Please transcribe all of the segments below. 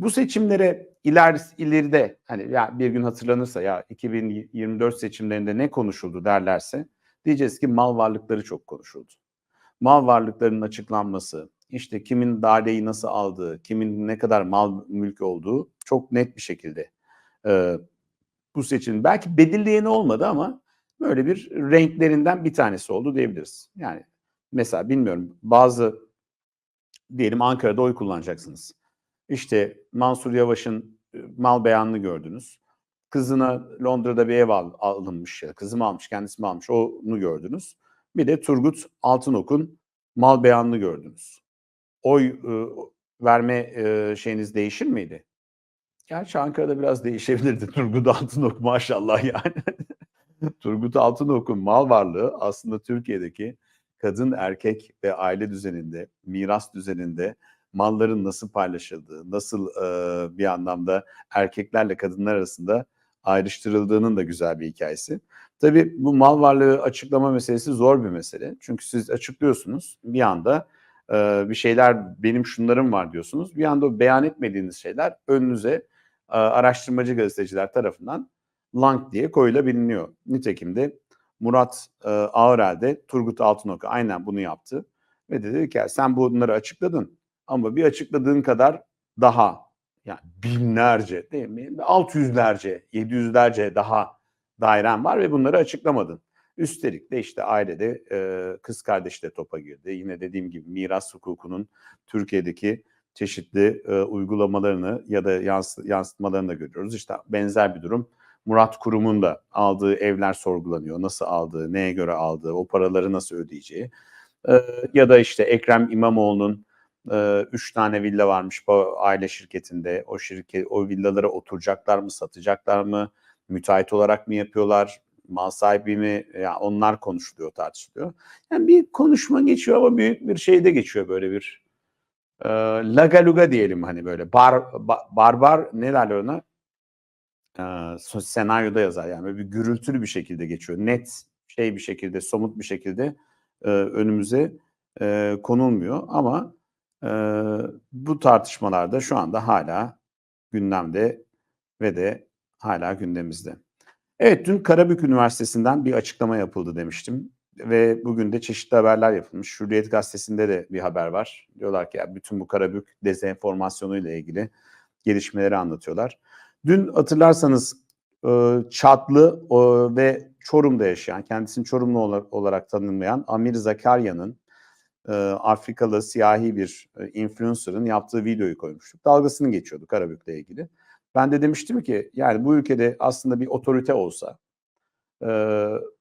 Bu seçimlere iler, ileride hani ya bir gün hatırlanırsa ya 2024 seçimlerinde ne konuşuldu derlerse diyeceğiz ki mal varlıkları çok konuşuldu. Mal varlıklarının açıklanması, işte kimin daireyi nasıl aldığı, kimin ne kadar mal mülk olduğu çok net bir şekilde e, bu seçim belki belirleyeni olmadı ama böyle bir renklerinden bir tanesi oldu diyebiliriz. Yani mesela bilmiyorum bazı diyelim Ankara'da oy kullanacaksınız. İşte Mansur Yavaş'ın e, mal beyanını gördünüz. Kızına Londra'da bir ev al, alınmış ya kızım almış kendisi mi almış onu gördünüz. Bir de Turgut Altınok'un mal beyanını gördünüz. Oy e, verme e, şeyiniz değişir miydi? Gerçi Ankara'da biraz değişebilirdi. Turgut Altınok maşallah yani. Turgut Altınok'un mal varlığı aslında Türkiye'deki kadın, erkek ve aile düzeninde, miras düzeninde malların nasıl paylaşıldığı, nasıl e, bir anlamda erkeklerle kadınlar arasında ayrıştırıldığının da güzel bir hikayesi. Tabii bu mal varlığı açıklama meselesi zor bir mesele. Çünkü siz açıklıyorsunuz bir anda e, bir şeyler benim şunlarım var diyorsunuz. Bir anda o beyan etmediğiniz şeyler önünüze e, araştırmacı gazeteciler tarafından lang diye koyulabiliyor. Nitekim de Murat e, Ağırel de Turgut Altınok aynen bunu yaptı. Ve dedi ki sen bunları açıkladın ama bir açıkladığın kadar daha yani binlerce değil mi? 600'lerce, 700'lerce daha dairen var ve bunları açıklamadın. Üstelik de işte ailede e, kız kardeş de topa girdi. Yine dediğim gibi miras hukukunun Türkiye'deki çeşitli e, uygulamalarını ya da yansı, yansıtmalarını da görüyoruz. İşte benzer bir durum Murat Kurum'un da aldığı evler sorgulanıyor. Nasıl aldığı, neye göre aldığı, o paraları nasıl ödeyeceği. E, ya da işte Ekrem İmamoğlu'nun e, üç tane villa varmış bu aile şirketinde. O şirket, o villalara oturacaklar mı, satacaklar mı, müteahhit olarak mı yapıyorlar, mal sahibi mi? Yani onlar konuşuluyor, tartışılıyor. Yani bir konuşma geçiyor ama büyük bir şeyde geçiyor böyle bir e, lagaluga diyelim hani böyle bar, bar barbar ne derler ona? E, senaryoda yazar yani böyle bir gürültülü bir şekilde geçiyor. Net şey bir şekilde, somut bir şekilde e, önümüze e, konulmuyor ama e, bu tartışmalarda şu anda hala gündemde ve de hala gündemimizde. Evet dün Karabük Üniversitesi'nden bir açıklama yapıldı demiştim ve bugün de çeşitli haberler yapılmış. Hürriyet Gazetesi'nde de bir haber var. Diyorlar ki ya bütün bu Karabük dezenformasyonu ile ilgili gelişmeleri anlatıyorlar. Dün hatırlarsanız Çatlı ve Çorum'da yaşayan, kendisini Çorumlu olarak tanımlayan Amir Zakarya'nın Afrikalı siyahi bir influencer'ın yaptığı videoyu koymuştuk. Dalgasını geçiyordu Karabük'le ilgili. Ben de demiştim ki yani bu ülkede aslında bir otorite olsa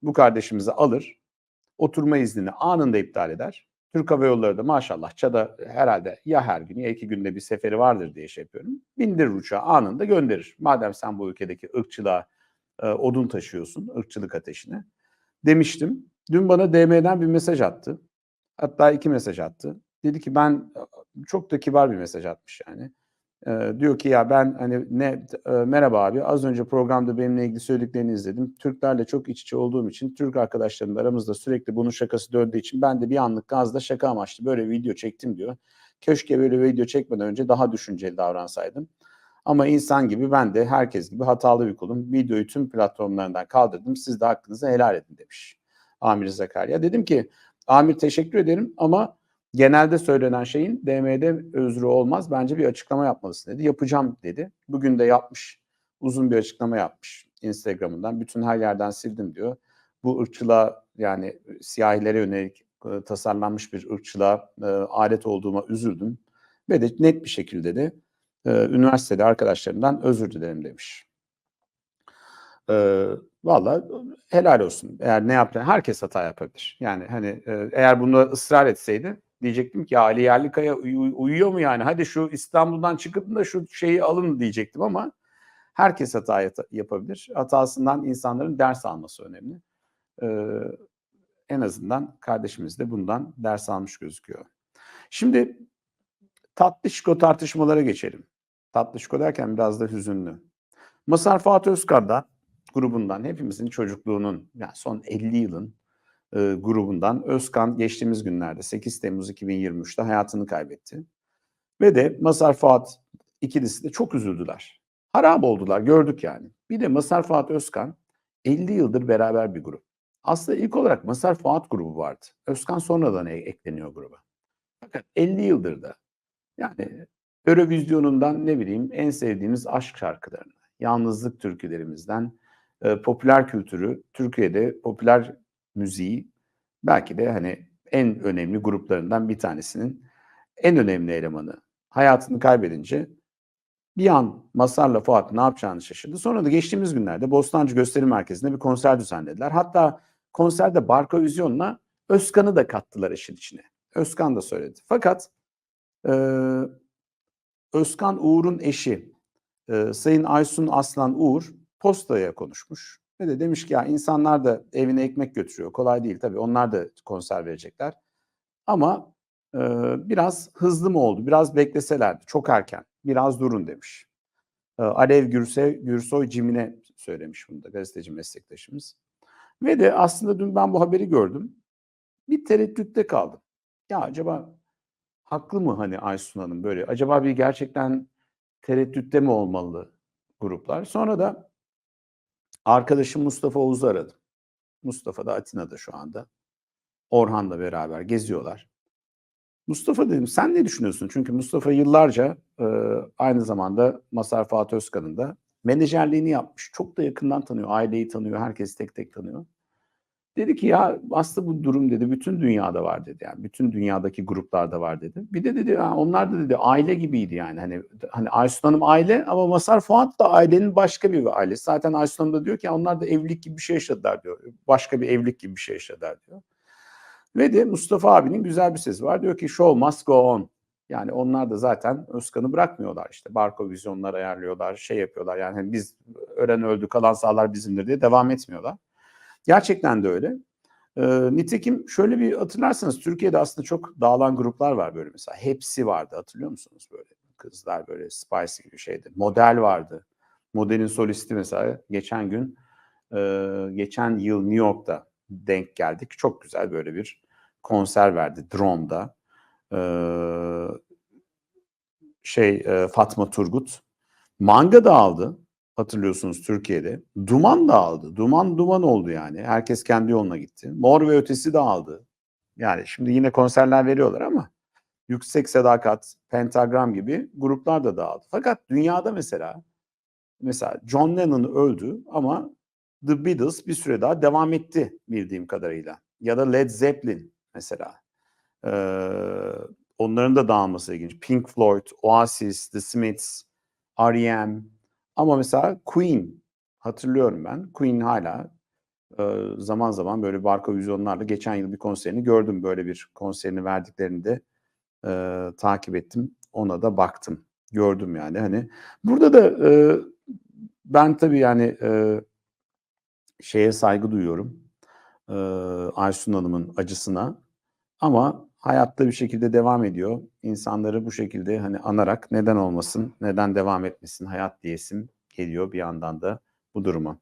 bu kardeşimizi alır, oturma iznini anında iptal eder. Türk Hava Yolları da maşallah Çad'a herhalde ya her gün ya iki günde bir seferi vardır diye şey yapıyorum. Bindirir uçağı anında gönderir. Madem sen bu ülkedeki ırkçılığa e, odun taşıyorsun, ırkçılık ateşine. Demiştim. Dün bana DM'den bir mesaj attı. Hatta iki mesaj attı. Dedi ki ben çok da kibar bir mesaj atmış yani. E, diyor ki ya ben hani ne e, merhaba abi az önce programda benimle ilgili söylediklerini izledim. Türklerle çok iç içe olduğum için Türk arkadaşlarım aramızda sürekli bunun şakası döndüğü için ben de bir anlık gazda şaka amaçlı böyle video çektim diyor. Keşke böyle video çekmeden önce daha düşünceli davransaydım. Ama insan gibi ben de herkes gibi hatalı bir kulum. Videoyu tüm platformlarından kaldırdım. Siz de hakkınızı helal edin demiş Amir Zakarya. Dedim ki Amir teşekkür ederim ama genelde söylenen şeyin DM'de özrü olmaz. Bence bir açıklama yapmalısın dedi. Yapacağım dedi. Bugün de yapmış. Uzun bir açıklama yapmış Instagram'ından. Bütün her yerden sildim diyor. Bu ırkçılığa yani siyahilere yönelik e, tasarlanmış bir ırkçılığa e, alet olduğuma üzüldüm. Ve de net bir şekilde de e, üniversitede arkadaşlarımdan özür dilerim demiş. E, Valla helal olsun. Eğer ne yaptı herkes hata yapabilir. Yani hani e, eğer bunu ısrar etseydi diyecektim ki Ali Yerlikaya uy- uyuyor mu yani? Hadi şu İstanbul'dan çıkıp da şu şeyi alın diyecektim ama herkes hata yapabilir. Hatasından insanların ders alması önemli. Ee, en azından kardeşimiz de bundan ders almış gözüküyor. Şimdi tatlışko tartışmalara geçelim. Tatlışko derken biraz da hüzünlü. Masar Fatih Özkar'da grubundan hepimizin çocukluğunun yani son 50 yılın e, grubundan Özkan geçtiğimiz günlerde 8 Temmuz 2023'te hayatını kaybetti. Ve de Masar Fuat ikilisi de çok üzüldüler. Harap oldular gördük yani. Bir de Masar Fuat Özkan 50 yıldır beraber bir grup. Aslında ilk olarak Masar Fuat grubu vardı. Özkan sonradan e- ekleniyor gruba. Fakat 50 yıldır da yani Eurovizyonundan ne bileyim en sevdiğimiz aşk şarkılarına, yalnızlık türkülerimizden e, popüler kültürü, Türkiye'de popüler müziği belki de hani en önemli gruplarından bir tanesinin en önemli elemanı hayatını kaybedince bir an Masar'la Fuat ne yapacağını şaşırdı. Sonra da geçtiğimiz günlerde Bostancı Gösteri Merkezi'nde bir konser düzenlediler. Hatta konserde Barka Vizyon'la Özkan'ı da kattılar işin içine. Özkan da söyledi. Fakat e, Özkan Uğur'un eşi e, Sayın Aysun Aslan Uğur postaya konuşmuş. Ve de demiş ki ya insanlar da evine ekmek götürüyor. Kolay değil tabii. Onlar da konser verecekler. Ama e, biraz hızlı mı oldu? Biraz bekleselerdi. Çok erken. Biraz durun demiş. E, Alev Gürse, Gürsoy Cimine söylemiş bunu da gazeteci meslektaşımız. Ve de aslında dün ben bu haberi gördüm. Bir tereddütte kaldım. Ya acaba haklı mı hani Aysun Hanım böyle? Acaba bir gerçekten tereddütte mi olmalı gruplar? Sonra da arkadaşım Mustafa Oğuz'u aradım. Mustafa da Atina'da şu anda. Orhan'la beraber geziyorlar. Mustafa dedim sen ne düşünüyorsun? Çünkü Mustafa yıllarca e, aynı zamanda Masar Fuat Özkan'ın da menajerliğini yapmış. Çok da yakından tanıyor. Aileyi tanıyor. Herkesi tek tek tanıyor. Dedi ki ya aslında bu durum dedi bütün dünyada var dedi. Yani bütün dünyadaki gruplarda var dedi. Bir de dedi "ha, onlar da dedi aile gibiydi yani. Hani hani Aysun Hanım aile ama Masar Fuat da ailenin başka bir ailesi. Zaten Aysun Hanım da diyor ki onlar da evlilik gibi bir şey yaşadılar diyor. Başka bir evlilik gibi bir şey yaşadılar diyor. Ve de Mustafa abinin güzel bir sesi var. Diyor ki show must go on. Yani onlar da zaten Özkan'ı bırakmıyorlar işte. Barko vizyonlar ayarlıyorlar, şey yapıyorlar. Yani hani biz ölen öldü, kalan sağlar bizimdir diye devam etmiyorlar. Gerçekten de öyle. Ee, nitekim şöyle bir hatırlarsanız Türkiye'de aslında çok dağılan gruplar var böyle mesela. Hepsi vardı hatırlıyor musunuz böyle? Kızlar böyle Spice gibi şeydi. Model vardı. Modelin solisti mesela geçen gün e, geçen yıl New York'ta denk geldik. Çok güzel böyle bir konser verdi Drone'da. Ee, şey e, Fatma Turgut. Manga da aldı hatırlıyorsunuz Türkiye'de. Duman da aldı. Duman duman oldu yani. Herkes kendi yoluna gitti. Mor ve Ötesi de aldı. Yani şimdi yine konserler veriyorlar ama Yüksek Sadakat, Pentagram gibi gruplar da dağıldı. Fakat dünyada mesela mesela John Lennon öldü ama The Beatles bir süre daha devam etti bildiğim kadarıyla. Ya da Led Zeppelin mesela. Ee, onların da dağılması ilginç. Pink Floyd, Oasis, The Smiths, R.E.M. Ama mesela Queen hatırlıyorum ben. Queen hala zaman zaman böyle barka vizyonlarla geçen yıl bir konserini gördüm. Böyle bir konserini verdiklerini de e, takip ettim. Ona da baktım. Gördüm yani. Hani burada da e, ben tabii yani e, şeye saygı duyuyorum. E, Aysun Hanım'ın acısına. Ama hayatta bir şekilde devam ediyor. İnsanları bu şekilde hani anarak neden olmasın, neden devam etmesin hayat diyesim geliyor bir yandan da bu duruma.